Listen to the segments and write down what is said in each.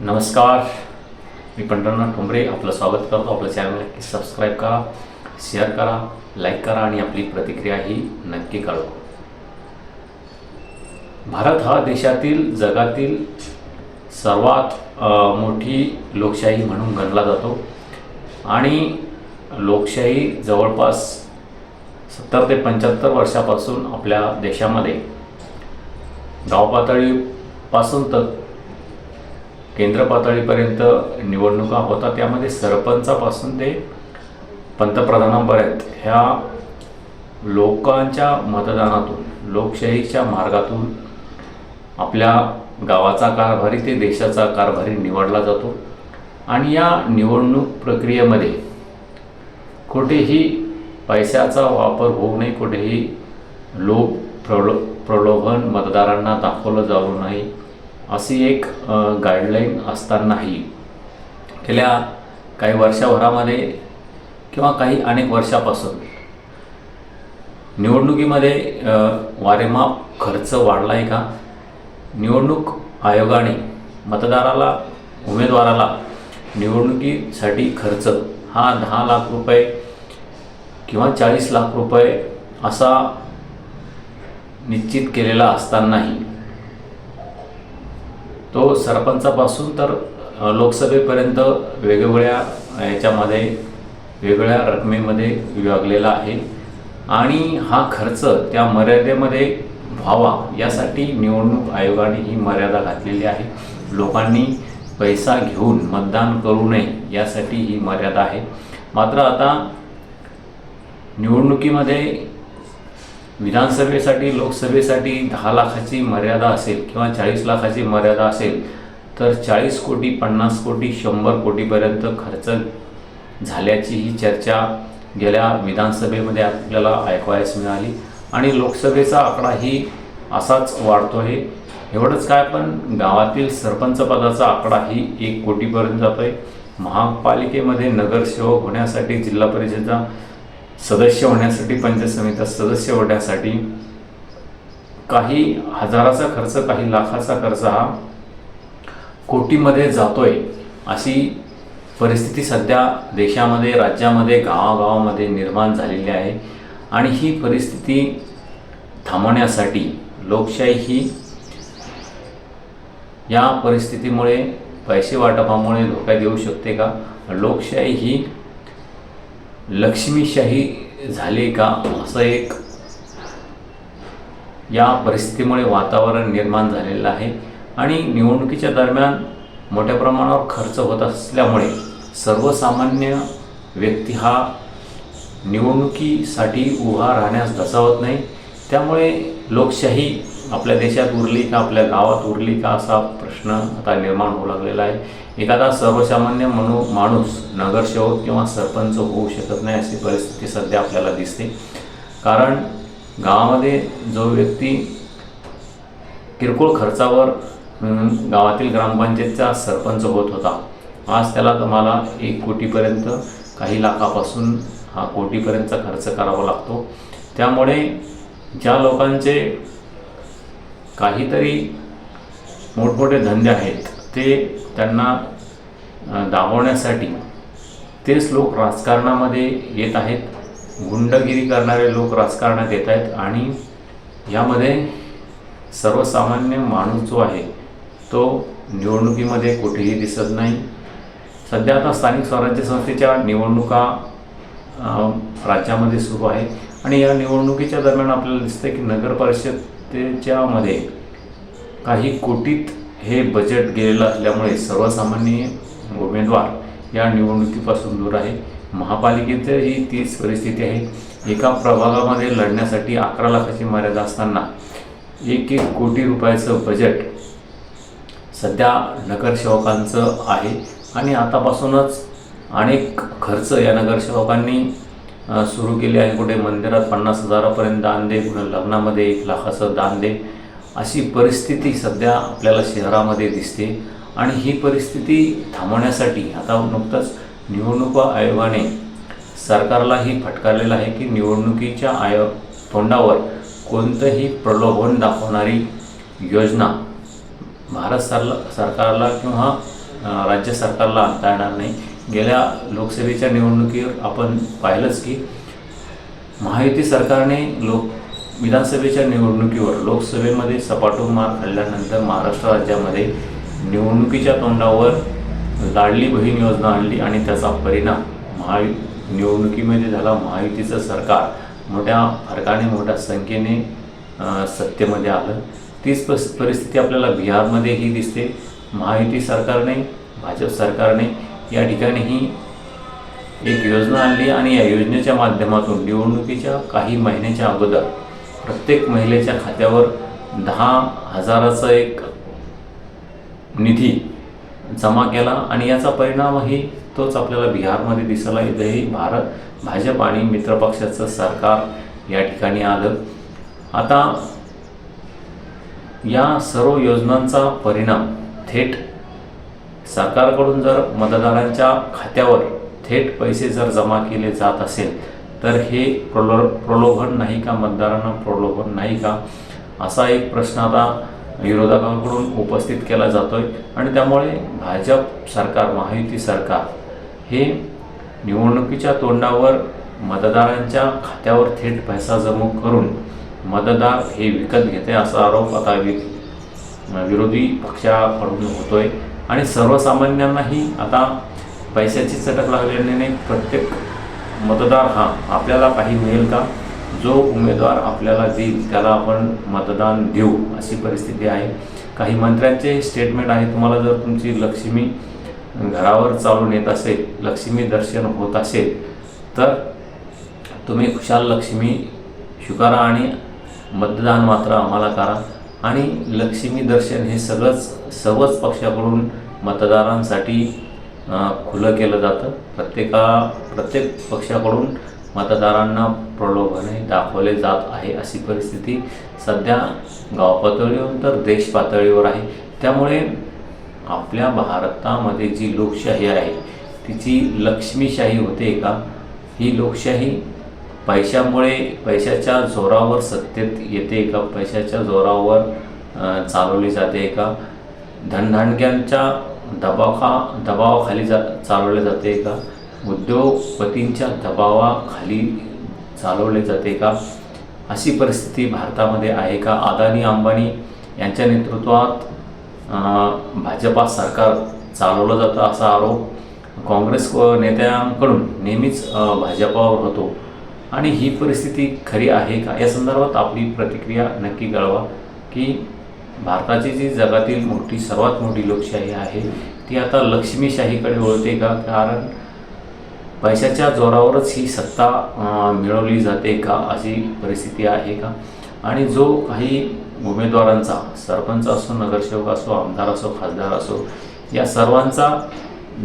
नमस्कार. मी पंढरनाथ ठोंबरे आपलं स्वागत करतो. आपलं चॅनल नक्की सबस्क्राईब करा शेअर करा लाईक करा आणि आपली प्रतिक्रिया ही नक्की कळवा भारत हा देशातील जगातील सर्वात मोठी लोकशाही म्हणून गणला जातो. आणि लोकशाही जवळपास सत्तर ते पंच्याहत्तर वर्षापासून आपल्या देशामध्ये गावपातळीपासून तर केंद्र पातळीपर्यंत निवडणुका होतात. त्यामध्ये सरपंचापासून ते पंतप्रधानांपर्यंत ह्या लोकांच्या मतदानातून लोकशाहीच्या मार्गातून आपल्या गावाचा कारभारी ते देशाचा कारभारी निवडला जातो. आणि या निवडणूक प्रक्रियेमध्ये कुठेही पैशाचा वापर होऊ नये कुठेही लोक प्रलो प्रलोभन मतदारांना दाखवलं जाऊ नये. अशी एक गाईडलाईन असतानाही गेल्या काही वर्षभरामध्ये किंवा काही अनेक वर्षापासून निवडणुकीमध्ये वारेमाप खर्च वाढला आहे का? निवडणूक आयोगाने मतदाराला उमेदवाराला निवडणुकीसाठी खर्च हा दहा लाख रुपये किंवा चाळीस लाख रुपये असा निश्चित केलेला असतानाही तो सरपंचापासून तर लोकसभेपर्यंत वेगवेगळ्या याच्यामध्ये वेगळ्या रकमेमध्ये विभागलेला आहे. आणि हा खर्च त्या मर्यादेमध्ये व्हावा यासाठी निवडणूक आयोगाने ही मर्यादा घातलेली आहे. लोकांनी पैसा घेऊन मतदान करू नये यासाठी ही मर्यादा आहे. मात्र आता निवडणुकीमध्ये विधानसभेसाठी लोकसभेसाठी दहा लाखाची मर्यादा असेल किंवा चाळीस लाखाची मर्यादा असेल तर चाळीस कोटी पन्नास कोटी शंभर कोटीपर्यंत खर्च झाल्याची ही चर्चा गेल्या विधानसभेमध्ये आपल्याला ऐकवायस मिळाली. आणि लोकसभेचा आकडाही असाच वाढतो आहे एवढंच काय पण गावातील सरपंच पदाचा आकडाही एक कोटीपर्यंत जातो आहे महापालिकेमध्ये नगरसेवक होण्यासाठी जिल्हा परिषदेचा सदस्य होण्यासाठी पंचायत समितीचा सदस्य होण्यासाठी काही हजाराचा खर्च काही लाखाचा खर्च हा कोटीमध्ये जातोय अशी परिस्थिती सध्या देशामध्ये राज्यामध्ये गावागावामध्ये निर्माण झालेली आहे. आणि ही परिस्थिती थांबवण्यासाठी लोकशाही ही या परिस्थितीमुळे पैसे वाटपामुळे धोक्यात येऊ शकते का? लोकशाही ही लक्ष्मीशाही झाली का? असं एक या परिस्थितीमुळे वातावरण निर्माण झालेलं आहे. आणि निवडणुकीच्या दरम्यान मोठ्या प्रमाणावर खर्च होत असल्यामुळे सर्वसामान्य व्यक्ती हा निवडणुकीसाठी उभा राहण्यास दसावत नाही. त्यामुळे लोकशाही आपल्या देशात उरली का आपल्या गावात उरली का असा प्रश्न आता निर्माण होऊ लागलेला आहे. एखादा सर्वसामान्य म्हणू माणूस नगरसेवक किंवा सरपंच होऊ शकत नाही अशी परिस्थिती सध्या आपल्याला दिसते. कारण गावामध्ये जो व्यक्ती किरकोळ खर्चावर गावातील ग्रामपंचायतचा सरपंच होत होता आज त्याला तुम्हाला एक कोटीपर्यंत काही लाखापासून हा कोटीपर्यंतचा खर्च करावा लागतो. त्यामुळे ज्या लोकांचे काहीतरी मोठमोठे धंदे आहेत ते त्यांना दाबवण्यासाठी तेच लोक राजकारणामध्ये येत आहेत. गुंडगिरी करणारे लोक राजकारणात येत आहेत आणि यामध्ये सर्वसामान्य माणूस जो आहे तो निवडणुकीमध्ये कुठेही दिसत नाही. सध्या आता स्थानिक स्वराज्य संस्थेच्या निवडणुका राज्यामध्ये सुरू आहे आणि या निवडणुकीच्या दरम्यान आपल्याला दिसतं की नगर परिषदेच्यामध्ये काही कोटीत हे बजेट गेलेलं असल्यामुळे सर्वसामान्य उमेदवार या निवडणुकीपासून दूर आहे. महापालिकेतही तीच परिस्थिती आहे. एका प्रभागामध्ये लढण्यासाठी अकरा लाखाची मर्यादा असताना एक एक कोटी रुपयाचं बजेट सध्या नगरसेवकांचं आहे. आणि आतापासूनच अनेक खर्च या नगरसेवकांनी सुरू केले आहे कुठे मंदिरात पन्नास हजारापर्यंत दान दे कुठे लग्नामध्ये एक लाखाचं दान दे. अशी परिस्थिती सध्या आपल्याला शहरामध्ये दिसते. आणि ही परिस्थिती थांबवण्यासाठी आता नुकतंच निवडणूक आयोगाने सरकारलाही फटकारलेलं आहे की निवडणुकीच्या आयोग तोंडावर कोणतंही प्रलोभन दाखवणारी योजना भारत सरला सरकारला किंवा राज्य सरकारला आणता येणार नाही. गेल्या लोकसभेच्या निवडणुकीवर आपण पाहिलंच की महायुती सरकारने लोक विधानसभेच्या निवडणुकीवर लोकसभेमध्ये सपाटून मार खाल्ल्यानंतर महाराष्ट्र राज्यामध्ये निवडणुकीच्या तोंडावर लाडली बहीण योजना आणली आणि त्याचा परिणाम महायु निवडणुकीमध्ये झाला महायुतीचं सरकार. मोठ्या फरकाने मोठ्या संख्येने सत्तेमध्ये आलं. तीच पस परिस्थिती आपल्याला बिहारमध्येही दिसते. महायुती सरकारने भाजप सरकारने या ठिकाणीही एक योजना आणली आणि या योजनेच्या माध्यमातून निवडणुकीच्या काही महिन्याच्या अगोदर प्रत्येक महिलेच्या खात्यावर दहा हजाराचा एक निधी जमा केला आणि याचा परिणामही तोच आपल्याला बिहारमध्ये दिसायला इथेही भारत भाजप आणि मित्रपक्षाचं सरकार या ठिकाणी आलं. आता या सर्व योजनांचा परिणाम थेट सरकारकडून जर मतदारांच्या खात्यावर थेट पैसे जर जमा केले जात असेल तर हे प्रलो प्रलोभन नाही का? मतदारांना प्रलोभन नाही का? असा एक प्रश्न आता विरोधकांकडून उपस्थित केला जातोय. आणि त्यामुळे भाजप सरकार महायुती सरकार हे निवडणुकीच्या तोंडावर मतदारांच्या खात्यावर थेट पैसा जमा करून मतदार हे विकत घेते असा आरोप आता वि विरोधी पक्षाकडून होतोय. आणि सर्वसामान्यांनाही आता पैशाची चटक लागल्याने प्रत्येक मतदार हा आपल्याला काही मिळेल का? जो उमेदवार आपल्याला देईल त्याला आपण मतदान देऊ अशी परिस्थिती आहे. काही मंत्र्यांचे स्टेटमेंट आहे. तुम्हाला जर तुमची लक्ष्मी घरावर चालून येत असेल लक्ष्मी दर्शन होत असेल तर तुम्ही खुशाल लक्ष्मी स्वीकारा आणि मतदान मात्र आम्हाला करा. आणि लक्ष्मी दर्शन हे सगळंच सर्वच पक्षाकडून मतदारांसाठी खुलं केलं जातं. प्रत्येका प्रत्येक पक्षाकडून मतदारांना प्रलोभने दाखवले जात आहे अशी परिस्थिती सध्या गाव पातळीवर तर देश पातळीवर आहे. त्यामुळे आपल्या भारतामध्ये जी लोकशाही आहे तिची लक्ष्मीशाही होते का? ही लोकशाही पैशामुळे पैशाच्या जोरावर सत्तेत येते का? पैशाच्या जोरावर चालवली जाते का? धनधानक्यांच्या दबावखा दबावाखाली जा चालवले जाते का? उद्योगपतींच्या दबावाखाली चालवले जाते का? अशी परिस्थिती भारतामध्ये आहे का? अदानी अंबानी यांच्या नेतृत्वात भाजपा सरकार चालवलं जातं असा आरोप काँग्रेस व नेत्यांकडून नेहमीच भाजपावर होतो. आणि ही परिस्थिती खरी आहे का? या संदर्भात आपली प्रतिक्रिया नक्की कळवा की भारताची जी जगातील मोठी सर्वात मोठी लोकशाही आहे ती आता लक्ष्मीशाहीकडे वळते का? कारण पैशाच्या जोरावरच ही सत्ता मिळवली जाते का? अशी परिस्थिती आहे का? आणि जो काही उमेदवारांचा सरपंच असो नगरसेवक असो आमदार असो खासदार असो या सर्वांचा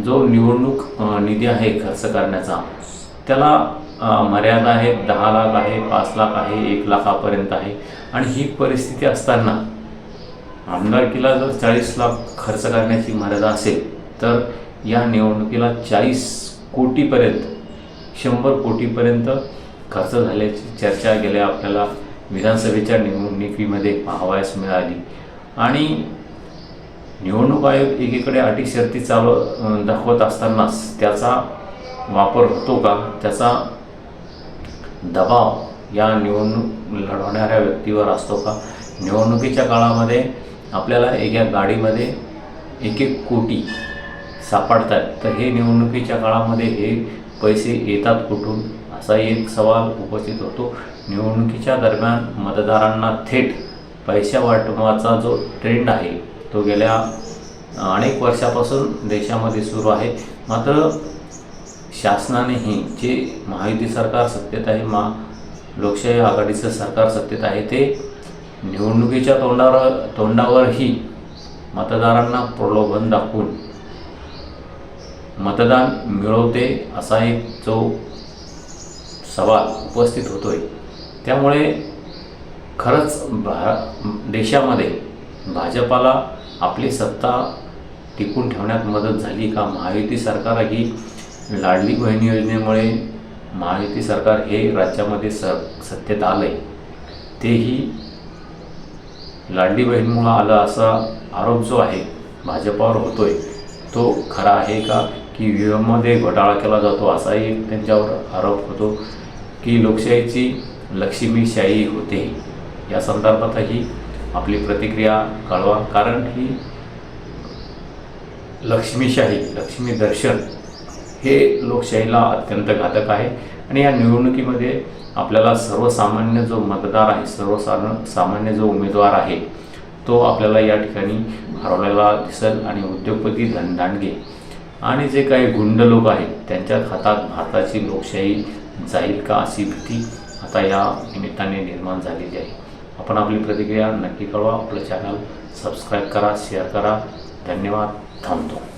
जो निवडणूक निधी आहे खर्च करण्याचा त्याला मर्यादा आहे दहा लाख आहे पाच लाख आहे एक लाखापर्यंत आहे. आणि ही परिस्थिती असताना आमदारकीला जर चाळीस लाख खर्च करण्याची मर्यादा असेल तर या निवडणुकीला चाळीस कोटीपर्यंत शंभर कोटीपर्यंत खर्च झाल्याची चर्चा गेल्या आपल्याला विधानसभेच्या निवडणुकीमध्ये पाहावयास मिळाली. आणि निवडणूक आयोग एकीकडे अटी शर्ती चालू दाखवत असतानाच त्याचा वापर होतो का? त्याचा दबाव या निवडणूक लढवणाऱ्या व्यक्तीवर असतो का? निवडणुकीच्या काळामध्ये आपल्याला एका गाडीमध्ये एक एक कोटी सापडतात. तर हे निवडणुकीच्या काळामध्ये हे पैसे येतात कुठून? असा एक सवाल उपस्थित होतो. निवडणुकीच्या दरम्यान मतदारांना थेट पैसा वाटपाचा जो ट्रेंड आहे तो गेल्या अनेक वर्षापासून देशामध्ये सुरू आहे. मात्र शासनानेही जे महायुती सरकार सत्तेत आहे मा लोकशाही आघाडीचं सरकार सत्तेत आहे ते निवडणुकीच्या तोंडावर तोंडावरही मतदारांना प्रलोभन दाखवून मतदान मिळवते असा एक जो सवाल उपस्थित होतोय. त्यामुळे खरंच भा देशामध्ये भाजपाला आपली सत्ता टिकून ठेवण्यात मदत झाली का? महायुती सरकार ही लाडली बहीण योजनेमुळे महायुती सरकार हे राज्यामध्ये स सत्तेत आलं आहे तेही लाडली बहीणमुळं आला असा आरोप जो आहे भाजपावर होतोय तो खरा आहे का? की व्यूमध्ये घोटाळा केला जातो असाही त्यांच्यावर आरोप होतो की लोकशाहीची लक्ष्मीशाही होते. या संदर्भातही आपली प्रतिक्रिया कळवा कारण ही लक्ष्मीशाही लक्ष्मी दर्शन हे लोकशाहीला अत्यंत घातक आहे. आणि या निवडणुकीमध्ये आपल्याला सर्वसामान्य जो मतदार आहे सर्वसाधारण सामान्य जो उमेदवार आहे तो आपल्याला या ठिकाणी हरवलेला दिसेल आणि उद्योगपती धनदांडगे आणि जे काही गुंड लोक आहेत त्यांच्या हातात भारताची लोकशाही जाईल का अशी भीती आता या निमित्ताने निर्माण झालेली आहे. आपण आपली प्रतिक्रिया नक्की कळवा. आपलं चॅनल सबस्क्राईब करा शेअर करा. धन्यवाद. थांबतो.